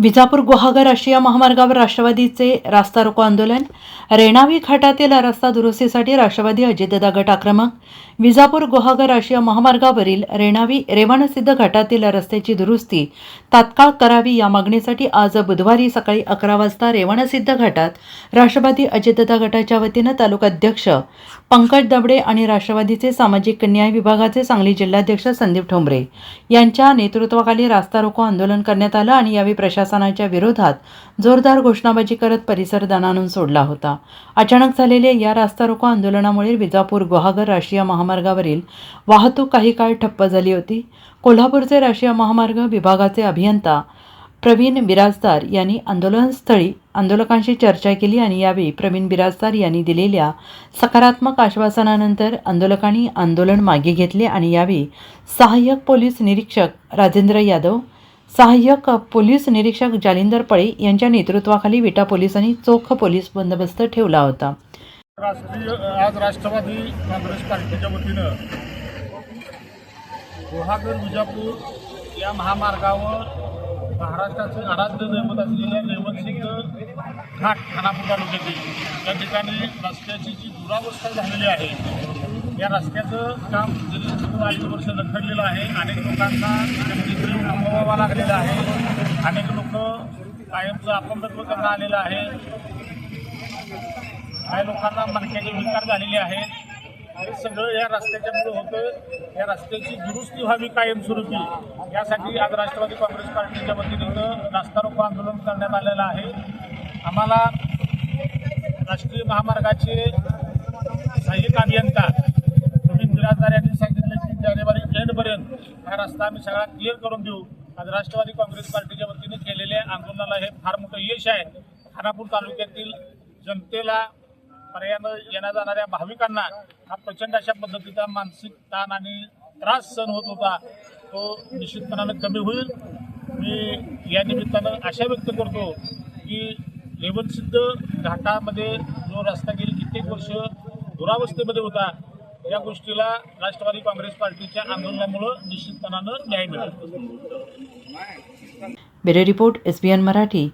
विजापूर गुहागर राष्ट्रीय महामार्गावर राष्ट्रवादीचे रास्ता रोको आंदोलन रेणावी घाटातील रस्ता दुरुस्तीसाठी राष्ट्रवादी अजितदादा गट आक्रमक. विजापूर गुहागर राष्ट्रीय महामार्गावरील रेणावी रेवणसिद्ध घाटातील रस्त्याची दुरुस्ती तात्काळ करावी या मागणीसाठी आज बुधवारी सकाळी अकरा वाजता रेवणसिद्ध घाटात राष्ट्रवादी अजितदादा गटाच्या वतीनं तालुकाध्यक्ष पंकज दबडे आणि राष्ट्रवादीचे सामाजिक न्याय विभागाचे सांगली जिल्हाध्यक्ष संदीप ठोंबरे यांच्या नेतृत्वाखाली रास्ता रोको आंदोलन करण्यात आलं आणि यावेळी प्रशासनाच्या विरोधात जोरदार घोषणाबाजी करत परिसर दणानून सोडला होता. अचानक झालेल्या या रास्ता रोको आंदोलनामुळे विजापूर गुहागर राष्ट्रीय महामार्गावरील वाहतूक काही काळ ठप्प झाली होती. कोल्हापूरचे राष्ट्रीय महामार्ग विभागाचे अभियंता प्रवीण बिराजदार यांनी आंदोलनस्थळी आंदोलकांशी चर्चा केली आणि यावेळी प्रवीण बिराजदार यांनी दिलेल्या सकारात्मक आश्वासनानंतर आंदोलकांनी आंदोलन मागे घेतले आणि यावेळी सहाय्यक पोलीस निरीक्षक राजेंद्र यादव सहाय्यक पोलीस निरीक्षक जालिंदर पळे यांच्या नेतृत्वाखाली विटा पोलिसांनी चोख पोलीस बंदोबस्त ठेवला होता. राष्ट्रीय आज राष्ट्रवादी काँग्रेस पार्टीच्या वतीनं गुहागर विजापूर या महामार्गावर महाराष्ट्राचे आराध्य दैवत असलेल्या रेवणसिद्ध घाट खानापूर तालुक्यातील. या ठिकाणी रस्त्याची जी दुरावस्था झालेली आहे या रस्त्याचं काम गेली दोन वर्ष रखडलेलं आहे. अनेक लोकांना जीव गमवावा लागलेला आहे. अनेक लोक कायमचं अपंगत्व करणं आलेलं आहे. काही लोकांना मणक्याचे विकार झालेले आहेत हे सगळं या रस्त्याच्यामुळे होतं या रस्त्याची दुरुस्ती व्हावी कायमस्वरूपी. यासाठी आज राष्ट्रवादी काँग्रेस पार्टीच्या वतीने इथं रास्ता रोको आंदोलन करण्यात आलेलं आहे. आम्हाला राष्ट्रीय महामार्गाचे सहाय्यक अभियंता प्रवीण बिराजदार यांनी सांगितलं की जानेवारी एंडपर्यंत हा रस्ता आम्ही सगळा क्लिअर करून देऊ. आज राष्ट्रवादी काँग्रेस पार्टीच्या वतीने केलेल्या आंदोलनाला हे फार मोठं यश आहे. खानापूर तालुक्यातील जनतेला पर्यायानं येण्या जाणाऱ्या भाविकांना हा प्रचंड अशा पद्धतीचा मानसिक ताण आणि त्रास सहन होत होता तो निश्चितपणानं कमी होईल. मी या निमित्तानं आशा व्यक्त करतो की रेवणसिद्ध घाटामध्ये जो रस्ता गेली कित्येक वर्ष दुरावस्थेमध्ये होता या गोष्टीला राष्ट्रवादी काँग्रेस पार्टीच्या आंदोलनामुळं निश्चितपणानं न्याय मिळेल. Bureau report S N Marathi.